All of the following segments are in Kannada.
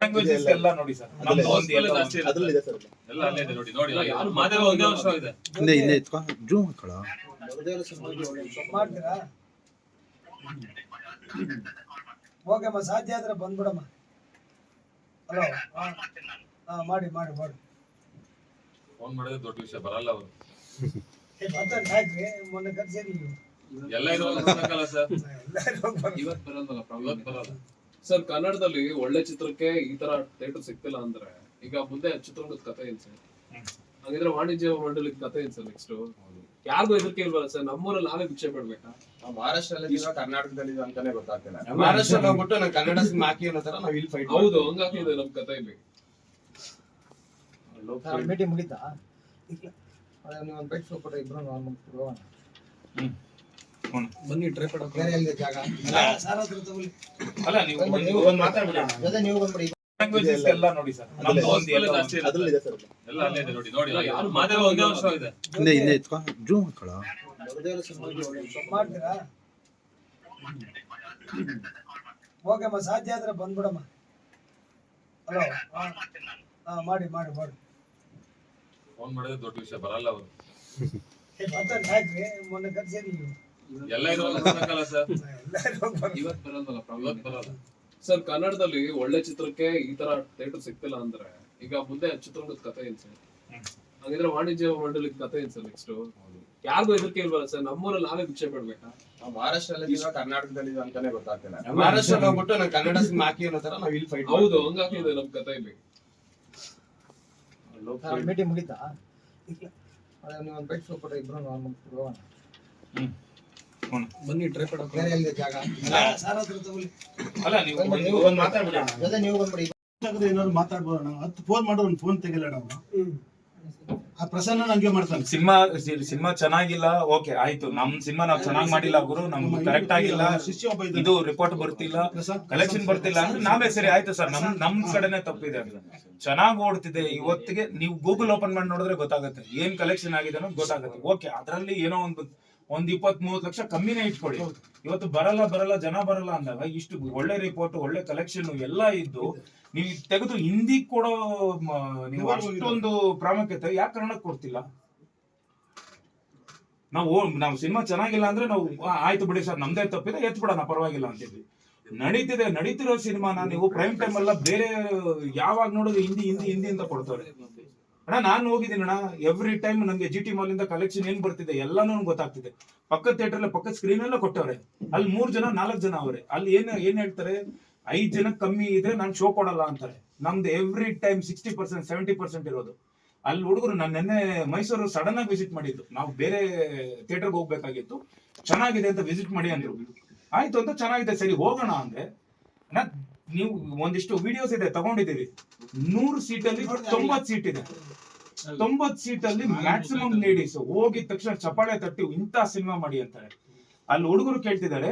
ಲ್ಯಾಂಗ್ವೇಜಸ್ ಎಲ್ಲ ನೋಡಿ ಸರ್. ನಮ್ದು ಒಂದು ಎಲ್ಲ ಜಾಸ್ತಿ ಇರುತ್ತೆ. ಅದ್ರಲ್ಲಿದೆ ಸರ್. ಎಲ್ಲ ಅಲ್ಲೇ ಇದೆ ನೋಡಿ. ನೋಡಿ ಮಾದೇವ ಒಂದೇ ವರ್ಷ ಇದೆ. ಹಿಂದೆ ಹಿಂದೆ ಎತ್ಕೊ ಜೂಮ್ ಹಾಕೊಳ ಮಾಡ್ತೀರಾ? ಓಕೆಮ್ಮ ಸಾಧ್ಯ ಆದ್ರೆ ಬಂದ್ಬಿಡಮ್ಮ. ಹಲೋ ಹಾ ಮಾಡಿ ಮಾಡಿ ಮಾಡಿ. ಫೋನ್ ಮಾಡಿದ್ರೆ ದೊಡ್ಡ ವಿಷಯ ಬರಲ್ಲ ಅವರು. ಏ, ಮಾತಾಡಿ ಹಾಕ್ರಿ ಮೊನ್ನೆ ಕರ್ಸಿರಿ ನೀವು ಎಲ್ಲ ಇರುವಲ್ಲ ಸರ್. ಇವತ್ತು ಪ್ರಾಬ್ಲಮ್ ಬರಲ್ಲ. ಸರ್ ಕನ್ನಡದಲ್ಲಿ ಒಳ್ಳೆ ಚಿತ್ರಕ್ಕೆ ಈ ತರ ಥಿಯೇಟರ್ ಸಿಗ್ತಿಲ್ಲ ಅಂದ್ರೆ ಈಗ ಮುಂದೆ ಚಿತ್ರರಂಗದ ಕಥೆ ಏನ್ ಸರ್? ಹಾಗಿದ್ರೆ ವಾಣಿಜ್ಯ ಮಂಡಳಿ ಕಥೆ ಏನ್ ಸರ್ ನೆಕ್ಸ್ಟ್ ಯಾರ್ದು ಇದಕ್ಕೆ ಇಲ್ವಲ್ಲ ಸರ್? ನಮ್ಮೂರಲ್ಲಿ ನಾವೇ ಭಿಕ್ಷೆ ಪಡ್ಬೇಕಾ? ನಾವು ಮಹಾರಾಷ್ಟ್ರದಲ್ಲಿ ಕರ್ನಾಟಕದಲ್ಲಿ ಇದೀವ ಅಂತಾನೆ ಗೊತ್ತಾಗ್ತಿಲ್ಲ. ಮಹಾರಾಷ್ಟ್ರ ಹೋಗ್ಬಿಟ್ಟು ನಾನು ಕನ್ನಡ ಸಿನಿಮಾ ಹಾಕಿ ಅನ್ನೋ ತರ ನಾವು ಇಲ್ಲಿ ಫೈಟ್ ಹೌದು ಹಂಗಾಗಿದೆ ನಮ್ ಕಥೆ ಇಲ್ಲಿ. ಮೀಟಿಂಗ್ ಮುಗಿತಾ? ನೀವು ಒಂದು ಬೈಕ್ ಕೊಟ್ಟು ಇಬ್ರು ಹೋಗೋಣ ಬನ್ನಿ ಬೇರೆ ಎಲ್ಲಿದೆ ಜಾಗ? ಸಾರ್ ಹತ್ರ ತಗೊಳ್ಳಿ. ಅಲ್ಲ ನೀವು ಒಂದು ಒಂದು ಮಾತಾಡ್ಬಿಡಿ. ಜೊತೆ ನೀವು ಬಂದ್ಬಿಡಿ. ಲ್ಯಾಂಗ್ವೇಜಸ್ ಎಲ್ಲ. ನೋಡಿ ಸರ್. ನಮ್ದು ಒಂದು ಎಲ್ಲ ಜಾಸ್ತಿ ಇರುತ್ತೆ. ಅದ್ರಲ್ಲಿದೆ ಸರ್ ಎಲ್ಲ ಅಲ್ಲೇ ಇದೆ ನೋಡಿ ನೋಡಿ. ಮಾದೇವ ಒಂದೇ ವರ್ಷ ಇದೆ. ಹಿಂದೆ ಹಿಂದೆ ಎತ್ಕೊ ಜೂಮ್ ಹಾಕೊಳ ಮಾಡ್ತೀರಾ? ಓಕೆಮ್ಮ ಸಾಧ್ಯ ಆದ್ರೆ ಬಂದ್ಬಿಡಮ್ಮ. ಹಲೋ ಹಾ. ಮಾಡಿ ಮಾಡಿ ಮಾಡಿ. ಫೋನ್ ಮಾಡಿದ್ರೆ ದೊಡ್ಡ ವಿಷಯ ಬರಲ್ಲ ಅವರು. ಏ, ಮಾತಾಡಿ ಹಾಕ್ರಿ ಮೊನ್ನೆ ಕರ್ಸಿರಿ ಎಲ್ಲ ಇರುವಲ್ಲ ಸರ್. ಇವತ್ ಬರಲ್ವಲ್ಲ ಪ್ರಾಬ್ಲಮ್. ಬರಲ್ಲ. ಸರ್ ಕನ್ನಡದಲ್ಲಿ ಒಳ್ಳೆ ಚಿತ್ರಕ್ಕೆ ಈ ತರ ಥಿಯೇಟರ್ ಸಿಗ್ತಿಲ್ಲ ಅಂದ್ರೆ ಈಗ ಮುಂದೆ ಚಿತ್ರರಂಗದ ಕಥೆ ಏನ್ ಸರ್ ಹಾಗಿದ್ರೆ ವಾಣಿಜ್ಯ ಮಂಡಳಿ ಕಥೆ ಏನ್ ಸರ್ ನೆಕ್ಸ್ಟ್ ಯಾರಿಗೂ ಇದಕ್ಕೆ ಇಲ್ವಲ್ಲ ಸರ್ ನಮ್ಮೂರಲ್ಲಿ ನಾವೇ ಭಿಕ್ಷೆ ಪಡ್ಬೇಕಾ? ನಾವು ಮಹಾರಾಷ್ಟ್ರದಲ್ಲಿ ಇದೀವ, ಕರ್ನಾಟಕದಲ್ಲಿ ಅಂತಾನೆ ಗೊತ್ತಾಗ್ತಿಲ್ಲ. ಮಹಾರಾಷ್ಟ್ರ ಹೋಗ್ಬಿಟ್ಟು ನಾನು ಕನ್ನಡ ಸಿನಿಮಾ ಹಾಕಿ ಅನ್ನೋ ತರ ನಾವು ಇಲ್ಲಿ ಫೈಟ್ ಹೌದು ಹಂಗಾಕಿದ್ರೆ ನಮ್ ಕಥೆ ಇಲ್ಲಿ. ಭೇಟಿ ಮುಗಿತಾ? ನೀವು ಒಂದು ಬೈಕ್ ಕೊಟ್ಟು ಇಬ್ರು ಹೋಗೋಣ ಬನ್ನಿ ಟ್ರೈ ಪಡ ಬೇರೆ ಎಲ್ಲಿದೆ ಜಾಗ? ಸಾರ್ ಹತ್ರ ತಗೊಳ್ಳಿ. ಅಲ್ಲ ನೀವು ಒಂದು ಒಂದು ಮಾತಾಡ್ಬಿಡಿ ಜೊತೆ ನೀವು ಬಂದ್ಬಿಡಿ. ಏನಾದ್ರು ಮಾತಾಡ್ಬೋದು ನಾವು ಹತ್ತು ಫೋನ್ ಮಾಡೋ ಒಂದು ಫೋನ್ ತೆಗಿಲ್ಲ ನಾವು ಆ ಪ್ರಸನ್ನ ನಂಗೆ ಮಾಡ್ತಾನೆ. ಸಿನಿಮಾ ಸಿನಿಮಾ ಚೆನ್ನಾಗಿಲ್ಲ. ಓಕೆ ಆಯ್ತು. ನಮ್ ಸಿನಿಮಾ ನಾವ್ ಚೆನ್ನಾಗಿ ಮಾಡಿಲ್ಲ ಗುರು. ನಮ್ಗೆ ಕರೆಕ್ಟ್ ಆಗಿಲ್ಲ. ಶಿಷ್ಯ ಒಬ್ಬ ಇದು ರಿಪೋರ್ಟ್ ಬರ್ತಿಲ್ಲ. ಪ್ರಸಾದ್ ಕಲೆಕ್ಷನ್ ಬರ್ತಿಲ್ಲ ಅಂದ್ರೆ ನಾವೇ ಸರಿ. ಆಯ್ತು ಸರ್. ನಮ್ ನಮ್ ಕಡೆನೆ ತಪ್ಪಿದೆ ಅಂತ ಚೆನ್ನಾಗ್ ಓಡ್ತಿದೆ. ಇವತ್ತಿಗೆ ನೀವು ಗೂಗಲ್ ಓಪನ್ ಮಾಡಿ ನೋಡಿದ್ರೆ ಗೊತ್ತಾಗುತ್ತೆ. ಏನ್ ಕಲೆಕ್ಷನ್ ಆಗಿದೆ ಅನ್ನೋದು ಗೊತ್ತಾಗುತ್ತೆ. ಓಕೆ ಅದ್ರಲ್ಲಿ ಏನೋ ಒಂದು ಒಂದ್ ಇಪ್ಪತ್ ಮೂವತ್ ಲಕ್ಷ ಕಮ್ಮಿನೇ ಇಟ್ಕೊಳ್ಳಿ ಇವತ್ತು ಬರಲ್ಲ ಬರಲ್ಲ ಜನ ಬರಲ್ಲ ಅಂದಾಗ ಇಷ್ಟು ಒಳ್ಳೆ ರಿಪೋರ್ಟ್ ಒಳ್ಳೆ ಕಲೆಕ್ಷನ್ ಎಲ್ಲ ಇದ್ದು ನೀವು ತೆಗೆದು ಹಿಂದಿ ಕೊಡೋ ನೀವು ಅಷ್ಟೊಂದು ಪ್ರಾಮುಖ್ಯತೆ ಯಾಕೆ ಕನ್ನಡಕ್ಕೆ ಕೊಡ್ತಿಲ್ಲ? ನಾವು ನಾವು ಸಿನಿಮಾ ಚೆನ್ನಾಗಿಲ್ಲ ಅಂದ್ರೆ ನಾವು ಆಯ್ತು ಬಿಡಿ ಸರ್ ನಮ್ದೇ ತಪ್ಪಿದೆ ಎತ್ ಬಿಡೋಣ ಪರವಾಗಿಲ್ಲ ಅಂತಿದ್ವಿ. ನಡೀತಿದೆ ನಡೀತಿರೋ ಸಿನಿಮಾನ ನೀವು ಪ್ರೈಮ್ ಟೈಮ್ ಎಲ್ಲ ಬೇರೆ ಯಾವಾಗ ನೋಡಿದ್ರೆ ಹಿಂದಿ ಹಿಂದಿ ಹಿಂದಿ ಅಂತ ಕೊಡ್ತಾರೆ. ಅಣ್ಣ, ನಾನು ಹೋಗಿದ್ದೀನಿ ಅಣ್ಣ. ಎವ್ರಿ ಟೈಮ್ ನಮಗೆ ಜಿ ಟಿ ಮಾಲ್ ಇಂದ ಕಲೆಕ್ಷನ್ ಏನ್ ಬರ್ತಿದೆ ಎಲ್ಲಾನು ಗೊತ್ತಾಗ್ತಿದೆ. ಪಕ್ಕದ ಥಿಯೇಟರ್ ಪಕ್ಕದ ಸ್ಕ್ರೀನ್ ಎಲ್ಲ ಕೊಟ್ಟವ್ರೆ. ಅಲ್ಲಿ ಮೂರ್ ಜನ, ನಾಲ್ಕು ಜನ ಅವ್ರೆ. ಅಲ್ಲಿ ಏನ್ ಏನ್ ಹೇಳ್ತಾರೆ? ಐದ್ ಜನ ಕಮ್ಮಿ ಇದ್ರೆ ನಾನು ಶೋ ಕೊಡಲ್ಲ ಅಂತಾರೆ. ನಮ್ದು every time sixty percent seventy percent ಇರೋದು. ಅಲ್ಲಿ ಹುಡುಗರು ನಾನು ನಿನ್ನೆ ಮೈಸೂರು ಸಡನ್ ಆಗಿ ವಿಸಿಟ್ ಮಾಡಿದ್ದು ನಾವು ಬೇರೆ ಥಿಯೇಟರ್ಗೆ ಹೋಗ್ಬೇಕಾಗಿತ್ತು. ಚೆನ್ನಾಗಿದೆ ಅಂತ ವಿಸಿಟ್ ಮಾಡಿ ಅಂದ್ರು. ಆಯ್ತು ಅಂತ ಚೆನ್ನಾಗಿದೆ. ಸರಿ, ಹೋಗೋಣ ಅಂದ್ರೆ ನೀವು ಒಂದಿಷ್ಟು ವಿಡಿಯೋಸ್ ಇದೆ ತಗೊಂಡಿದ್ದೀವಿ ನೂರು ಸೀಟಲ್ಲಿ ತೊಂಬತ್ ಸೀಟ್ ಇದೆ. ತೊಂಬತ್ ಸೀಟ್ ಅಲ್ಲಿ ಮ್ಯಾಕ್ಸಿಮಮ್ ಲೇಡೀಸ್ ಹೋಗಿದ ತಕ್ಷಣ ಚಪಾಳೆ ತಟ್ಟಿ ಇಂಥ ಸಿನಿಮಾ ಮಾಡಿ ಅಂತಾರೆ. ಅಲ್ಲಿ ಹುಡುಗರು ಕೇಳ್ತಿದ್ದಾರೆ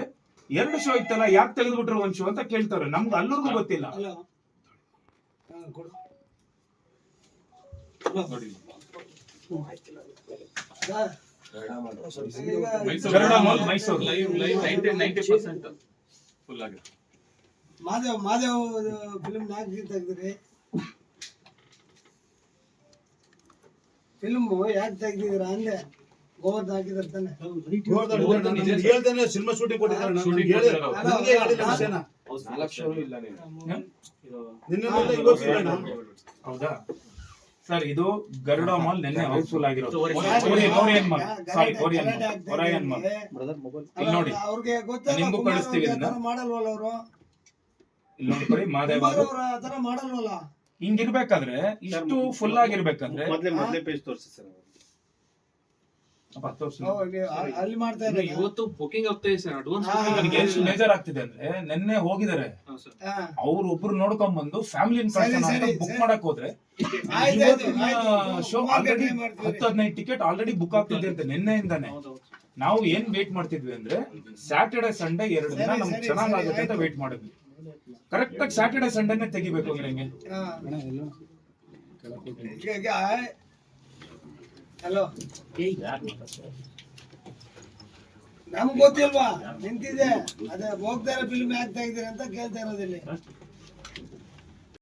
ಎರಡು ಶೋ ಇತ್ತಲ್ಲ ಯಾಕೆ ತೆಗೆದ್ಬಿಟ್ರು ಒಂದ್ ಶೋ ಅಂತ ಕೇಳ್ತಾರೆ. ನಮ್ಗೆ ಅಲ್ಲರಿಗೂ ಗೊತ್ತಿಲ್ಲ. Mysuru Mysuru. Live live ninety ninety percent full ಆಗಿದೆ. ಮಾದೇವ್ ಮಾದೇವ್ ಫಿಲ್ಮ್ ನಾಲ್ಕು ಗೀತ ತೆಗ್ದಿರಿ ಫಿಲ್ಮ್ ಯಾಕೆ ತೆಗ್ದಿದ್ದೀರಾ ಅಂದೆ. ಗೋವರ್ಧ ಹಾಕಿದಾರೆ ತಾನೆ. ಹೇಳ್ತಾನೆ ಸಿನಿಮಾ ಶೂಟಿಂಗ್ ಕೊಟ್ಟಿದ್ದಾರೆ? ಹೌದಾ. ಸರ್ ಇದು ಗರುಡ ಮಾಲ್ ನಿನ್ನೆ ಹೌಸ್ಫುಲ್ ಆಗಿರೋದು. ಮಾಲ್. Sorry Korean mall. ನೋಡಿ. ಅವ್ರಿಗೆ ನಿಮ್ಗೂ ಕಳಿಸ್ತೀವಿ ಮಾಡಲ್ವಲ್ಲ ಅವರು? ಮಾದೇವ ಮಾಡಲ್ವಲ್ಲ? ಹಿಂಗಿರ್ಬೇಕಾದ್ರೆ ಇಷ್ಟು ಫುಲ್ ಆಗಿರ್ಬೇಕಾದ್ರೆ ಮೊದ್ಲೇ ಮೊದ್ಲೇ ಪೇಜ್ ತೋರಿಸಿ ಸರ್ ಇಲ್ಲಿ ಅಲ್ಲಿ ಮಾಡ್ತಾ ಇದ್ದಾರೆ. ಇವತ್ತು ಬುಕಿಂಗ್ ಆಗ್ತಾ ಇದೆ ಸರ್ ಅಡ್ವಾನ್ಸ್ ಹಾ. ನನಗೆ ಎಷ್ಟು ಬೇಜಾರ್ ಆಗ್ತಿದೆ ಅಂದ್ರೆ ನಿನ್ನೆ ಹೋಗಿದ್ದಾರೆ. ಅವ್ರು ಒಬ್ರು ನೋಡ್ಕೊಂಡ್ ಬಂದು ಫ್ಯಾಮಿಲಿ ಬುಕ್. ಮಾಡಕ್ ಹೋದ್ರೆ. ಶೋ ಆಲ್ರೆಡಿ ಹತ್ತು ಹದಿನೈದು ಟಿಕೆಟ್ ಆಲ್ರೆಡಿ ಬುಕ್ ಆಗ್ತಿದೆ ಅಂತ ನಿನ್ನೆಯಿಂದಾನೆ. ನಾವು ಏನ್ ವೇಟ್ ಮಾಡ್ತಿದ್ವಿ ಅಂದ್ರೆ ಸ್ಯಾಟರ್ಡೆ ಸಂಡೇ ಎರಡು ದಿನ ನಮ್ಗೆ ಸರಿ, ಚೆನ್ನಾಗುತ್ತೆ ಅಂತ ವೇಟ್ ಮಾಡಿದ್ವಿ. ಕರೆಕ್ಟ್ ಆಗಿ ಸ್ಯಾಟರ್ಡೆ ಸಂಡೇನೆ ತೆಗಿಬೇಕು ಅಂದ್ರೆ ಹೆಂಗೆ? ಹಲೋ. ನಮ್ಗ್ ಗೊತ್ತಿಲ್ವಾ? ನಿಂತಿದೆ. ಅದೇ ಹೋಗ್ತಾ ಇರೋ ಫಿಲ್ಮ್ ಯಾಕೆ ತೆಗ್ದಿರ ಅಂತ ಕೇಳ್ತಾ ಇರೋದಿಲ್ಲಿ